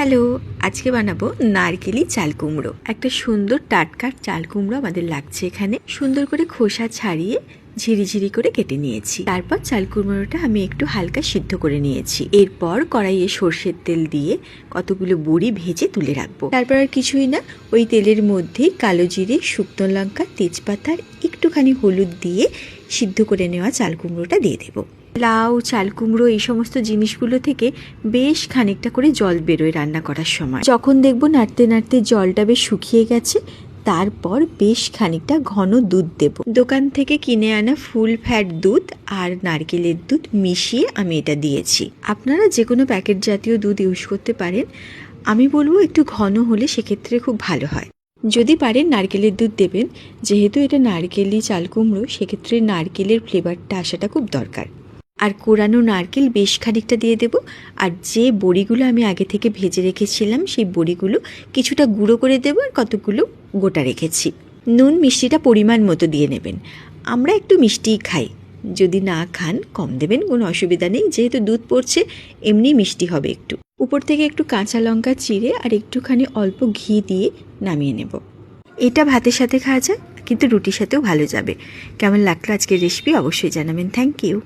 Hello, আজকে বানাবো নারকেলি চাল কুমড়ো। একটা সুন্দর টাটকা চাল কুমড়ো আমাদের লাগছে এখানে। সুন্দর করে খোসা ছাড়িয়ে ঝিরিঝিরি করে কেটে নিয়েছি। তারপর চাল কুমড়োটা আমি একটু হালকা সিদ্ধ করে নিয়েছি। এরপর কড়াইয়ে সর্ষের তেল দিয়ে কতগুলো বড়ি ভেজে তুলে রাখব। তারপর আর কিছুই না, ওই তেলের মধ্যেই কালো জিরে, শুকনো লঙ্কা তেজপাতার একটুখানি হলুদ দিয়ে সিদ্ধ করে নেওয়া চাল কুমড়োটা দিয়ে দেবো। লাউ, চাল কুমড়ো এই সমস্ত জিনিসগুলো থেকে বেশ খানিকটা করে জল বেরোয় রান্না করার সময়। যখন দেখব নাড়তে নাড়তে জলটা বেশ শুকিয়ে গেছে তারপর বেশ খানিকটা ঘন দুধ দেব। দোকান থেকে কিনে আনা ফুল ফ্যাট দুধ আর নারকেলের দুধ মিশিয়ে আমি এটা দিয়েছি। আপনারা যে কোনো প্যাকেট জাতীয় দুধ ইউজ করতে পারেন। আমি বলব একটু ঘন হলে সেক্ষেত্রে খুব ভালো হয়। যদি পারেন নারকেলের দুধ দেবেন। যেহেতু এটা নারকেলি চাল কুমড়ো, সেক্ষেত্রে নারকেলের ফ্লেভারটা আসাটা খুব দরকার। আর কোরানো নারকেল বেশ খানিকটা দিয়ে দেব। আর যে বড়িগুলো আমি আগে থেকে ভেজে রেখেছিলাম, সেই বড়িগুলো কিছুটা গুঁড়ো করে দেবো আর কতগুলো গোটা রেখেছি। নুন মিষ্টিটা পরিমাণ মতো দিয়ে নেবেন। আমরা একটু মিষ্টিই খাই। যদি না খান, কম দেবেন, কোনো অসুবিধা নেই। যেহেতু দুধ পড়ছে, এমনি মিষ্টি হবে একটু। উপর থেকে একটু কাঁচা লঙ্কা চিড়ে আর একটুখানি অল্প ঘি দিয়ে নামিয়ে নেব। এটা ভাতের সাথে খাওয়া যায়, কিন্তু রুটির সাথেও ভালো যাবে। কেমন লাগল আজকের রেসিপি অবশ্যই জানাবেন। Thank you